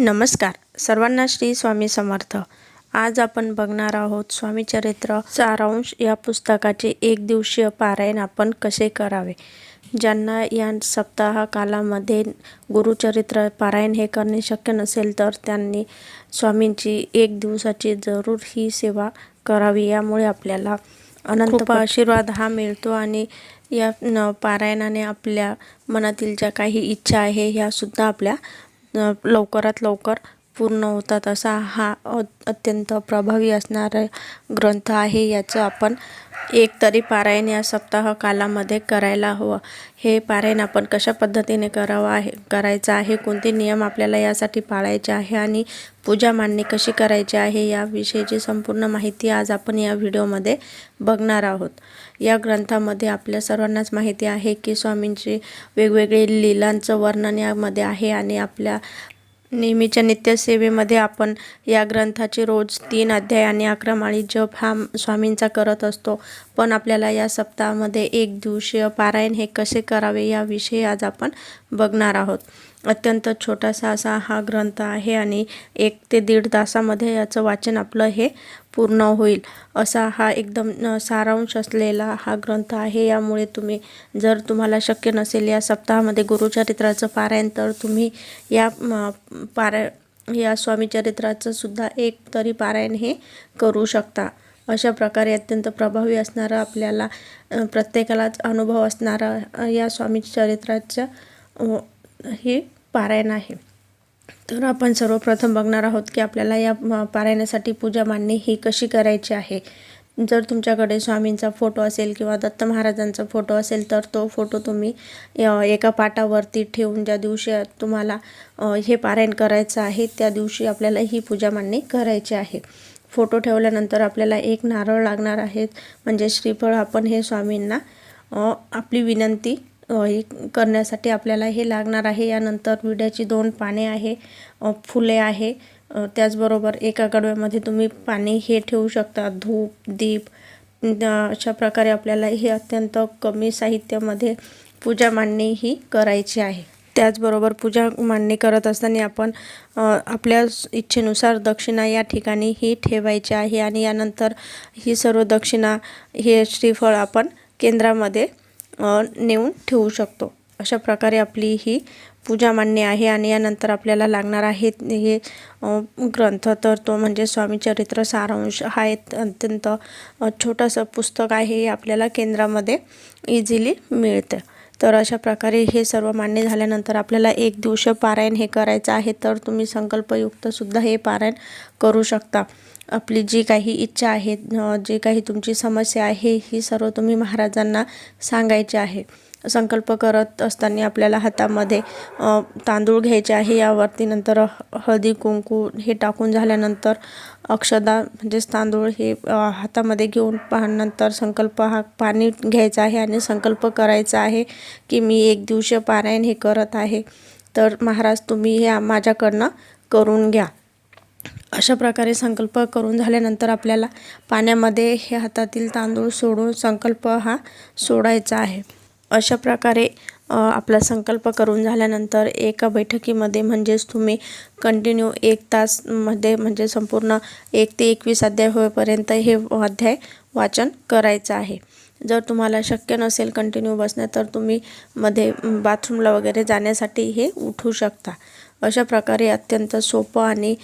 नमस्कार. सर्वांना श्री स्वामी समर्थ. आज आपण बघणार आहोत स्वामी चरित्र सारांश. या पुस्तकाचे एक दिवसीय पारायण आपण कसे करावे? ज्यांना या सप्ताह कालामध्ये गुरुचरित्र पारायण हे करणे शक्य नसेल तर त्यांनी स्वामींची एक दिवसाची जरूर ही सेवा करावी. यामुळे आपल्याला अनंत आशीर्वाद हा मिळतो आणि या पारायणाने आपल्या मनातील ज्या काही इच्छा आहे ह्या सुद्धा आपल्या लवकरात लवकर पूर्ण होतात असा हा अत्यंत प्रभावी असणारा ग्रंथ आहे याचं आपण एक तरी पारायण या सप्ताह कालामध्ये करायला हवं. हे पारायण आपण कशा पद्धतीने करावं आहे करायचं आहे? कोणते नियम आपल्याला यासाठी पाळायचे आहे आणि पूजा मांडणी कशी करायची आहे याविषयीची संपूर्ण माहिती आज आपण या व्हिडिओमध्ये बघणार आहोत. या ग्रंथामध्ये आपल्या सर्वांनाच माहिती आहे की स्वामींची वेगवेगळे लीलांचं वर्णन यामध्ये आहे आणि आपल्या नेहमीच्या नित्यसेवेमध्ये आपण या ग्रंथाचे रोज तीन अध्याय आणि अकरा माळी जप हा स्वामींचा करत असतो. पण आपल्याला या सप्ताहामध्ये एक दिवसीय पारायण हे कसे करावे याविषयी आज आपण बघणार आहोत. अत्यंत छोटासा असा हा ग्रंथ आहे आणि एक ते दीड तासामध्ये याचं वाचन आपलं हे पूर्ण होईल असा हा एकदम सारांश असलेला हा ग्रंथ आहे. यामुळे तुम्ही जर तुम्हाला शक्य नसेल या सप्ताहामध्ये गुरुचरित्राचं पारायण तर तुम्ही या पाराय या स्वामीचरित्राचं सुद्धा एक तरी पारायण हे करू शकता. अशा प्रकारे अत्यंत प्रभावी असणारं आपल्याला प्रत्येकालाच अनुभव असणारा या स्वामी चरित्राचं हे पारायण आहे. तर आपण सर्वप्रथम बघणार आहोत की आपल्याला या पारायणासाठी पूजा मांडणी ही कशी करायची आहे. जर तुमच्याकडे स्वामींचा फोटो असेल किंवा दत्त महाराजांचा फोटो असेल तर तो फोटो तुम्ही एका पाटावरती ठेवून ज्या दिवशी तुम्हाला हे पारायण करायचं आहे त्या दिवशी आपल्याला ही पूजा मांडणी करायची आहे. फोटो ठेवल्यानंतर आपल्याला एक नारळ लागणार आहेत म्हणजे श्रीफळ आपण हे स्वामींना आपली विनंती हे करण्यासाठी आपल्याला हे लागणार आहे. यानंतर विड्याची दोन पाने आहे फुले आहे. त्याचबरोबर एका गडव्यामध्ये तुम्ही पाणी हे ठेवू शकता. धूप दीप अशा प्रकारे आपल्याला हे अत्यंत कमी साहित्यामध्ये पूजा मांडणी ही करायची आहे. त्याचबरोबर पूजा मांडणी करत असताना आपण आपल्या इच्छेनुसार दक्षिणा या ठिकाणी ही ठेवायची आहे. आणि यानंतर ही सर्व दक्षिणा हे श्रीफळ आपण केंद्रामध्ये नेऊन ठेवू शकतो. अशा प्रकारे आपली ही पूजा मान्य आहे आणि यानंतर आपल्याला लागणार आहे हे ग्रंथ. तर तो म्हणजे स्वामीचरित्र सारांश. हा एक अत्यंत छोटंसं पुस्तक आहे हे आपल्याला केंद्रामध्ये इझिली मिळतं. तर अशा प्रकारे हे सर्व मान्य झाल्यानंतर आपल्याला एक दिवस पारायण हे करायचं आहे. तर तुम्ही संकल्पयुक्तसुद्धा हे पारायण करू शकता. आपली जी काही इच्छा आहे जे काही तुमची समस्या आहे ही सर्व तुम्ही महाराजांना सांगायची आहे. संकल्प करत असताना आपल्याला हातामध्ये तांदूळ घ्यायचे आहे यावरती नंतर हळदी कुंकू हे टाकून झाल्यानंतर अक्षदा म्हणजेच तांदूळ हे हातामध्ये घेऊन पहा नंतर संकल्प हा पाणी घ्यायचा आहे आणि संकल्प करायचा आहे की मी एक दिवशी पारायण हे करत आहे. तर महाराज तुम्ही हे माझ्याकडनं करून घ्या. अशा प्रकारे संकल्प करून झाल्यानंतर आपल्याला पाण्यामध्ये हे हातातील तांदूळ सोडून संकल्प हा सोडायचा आहे. अशा प्रकारे आपला संकल्प करून झाल्यानंतर एका बैठकीमध्ये म्हणजेच तुम्ही कंटिन्यू एक तासमध्ये म्हणजे संपूर्ण एक ते एकवीस अध्याय होईपर्यंत हे अध्याय वाचन करायचं आहे. जर तुम्हाला शक्य नसेल कंटिन्यू बसणं तर तुम्ही मध्ये बाथरूमला वगैरे जाण्यासाठी हे उठू शकता. अशा प्रकारे अत्यंत सोपं आणि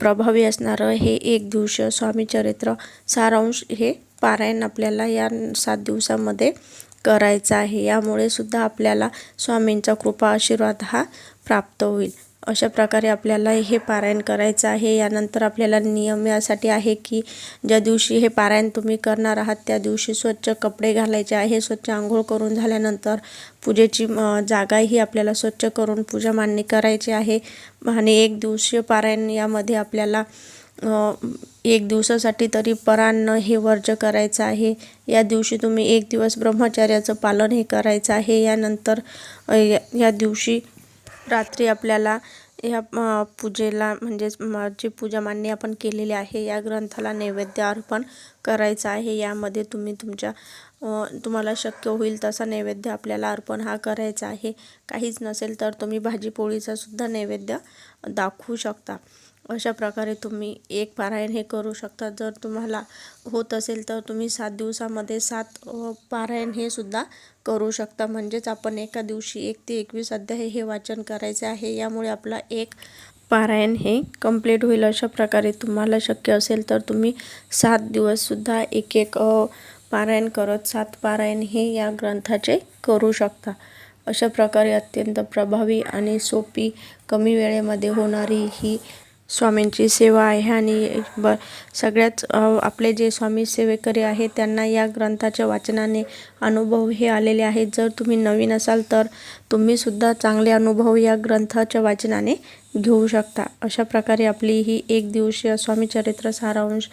प्रभावी असणारं हे एक दिवसीय स्वामीचरित्र सारांश हे पारायण आपल्याला या सात दिवसामध्ये करायचं आहे. यामुळे सुद्धा आपल्याला स्वामींचा कृपा आशीर्वाद हा प्राप्त होईल. अशा प्रकारे आपल्याला हे पारायण करायचं आहे. यानंतर आपल्याला नियम यासाठी आहे की ज्या दिवशी हे पारायण तुम्ही करणार आहात त्या दिवशी स्वच्छ कपडे घालायचे आहे. स्वच्छ आंघोळ करून झाल्यानंतर पूजेची जागाही आपल्याला स्वच्छ करून पूजा मांडणी करायची आहे. आणि एक दिवसीय पारायण यामध्ये आपल्याला एक दिवसासाठी तरी परान्न हे वर्ज करायचं आहे. या दिवशी तुम्ही एक दिवस ब्रह्मचर्याचं पालन हे करायचं आहे. यानंतर या या दिवशी रात्री आपल्याला या पूजेला म्हणजेच जी पूजा मांडणी आपण केलेली आहे या ग्रंथाला नैवेद्य अर्पण करायचं आहे. यामध्ये तुम्ही तुमच्या तुम्हाला शक्य होईल तसा नैवेद्य आपल्याला अर्पण हा करायचा आहे. काहीच नसेल तर तुम्ही भाजी सुद्धा नैवेद्य दाखवू शकता. अशा प्रकारे तुम्ही एक पारायण हे करू शकता. जर तुम्हाला होत असेल तर तुम्ही सात दिवसामध्ये सात पारायण हे सुद्धा करू शकता. म्हणजेच आपण एका दिवशी एक ते एकवीस अध्याय हे वाचन करायचे आहे. यामुळे आपला एक पारायण हे कंप्लीट होईल. अशा प्रकारे तुम्हाला शक्य असेल तर तुम्ही सात दिवससुद्धा एक एक पारायण करत सात पारायण हे या ग्रंथाचे करू शकता. अशा प्रकारे अत्यंत प्रभावी आणि सोपी कमी वेळेमध्ये होणारी ही स्वामींची सेवा आहे आणि ब सगळ्याच आपले जे स्वामी सेवेकरी आहेत त्यांना या ग्रंथाच्या वाचनाने अनुभव हे आलेले आहेत. जर तुम्ही नवीन असाल तर तुम्हीसुद्धा चांगले अनुभव या ग्रंथाच्या वाचनाने घेऊ शकता. अशा प्रकारे आपली ही एक दिवसीय स्वामीचरित्र सारांश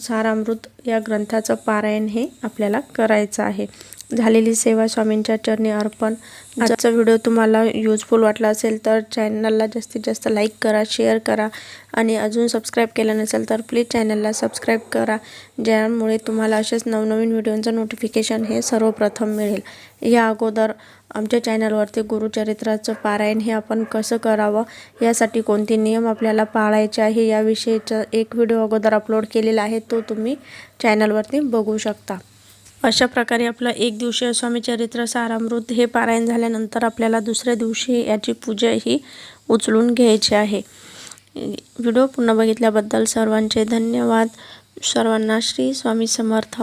सारामृत या ग्रंथाचं पारायण हे आपल्याला करायचं आहे. झालेली सेवा स्वामींच्या चरणी अर्पण. आजचा व्हिडिओ तुम्हाला यूजफुल वाटला असेल तर चॅनलला जास्तीत जास्त लाईक करा शेअर करा आणि अजून सबस्क्राईब केलं नसेल तर प्लीज चॅनलला सबस्क्राईब करा. ज्यामुळे तुम्हाला असेच नवनवीन व्हिडिओचं नोटिफिकेशन हे सर्वप्रथम मिळेल. या अगोदर आमच्या चॅनलवरती गुरुचरित्राचं पारायण हे आपण कसं करावं यासाठी कोणते नियम आपल्याला पाळायचे आहे याविषयीचा एक व्हिडिओ अगोदर अपलोड केलेला आहे तो तुम्ही चॅनलवरती बघू शकता. अशा प्रकारे आपलं एक दिवशीय स्वामीचरित्र सारामृत हे पारायण झाल्यानंतर आपल्याला दुसऱ्या दिवशी याची पूजा ही उचलून घ्यायची आहे. व्हिडिओ पुन्हा बघितल्याबद्दल सर्वांचे धन्यवाद. सर्वांना श्री स्वामी समर्थ.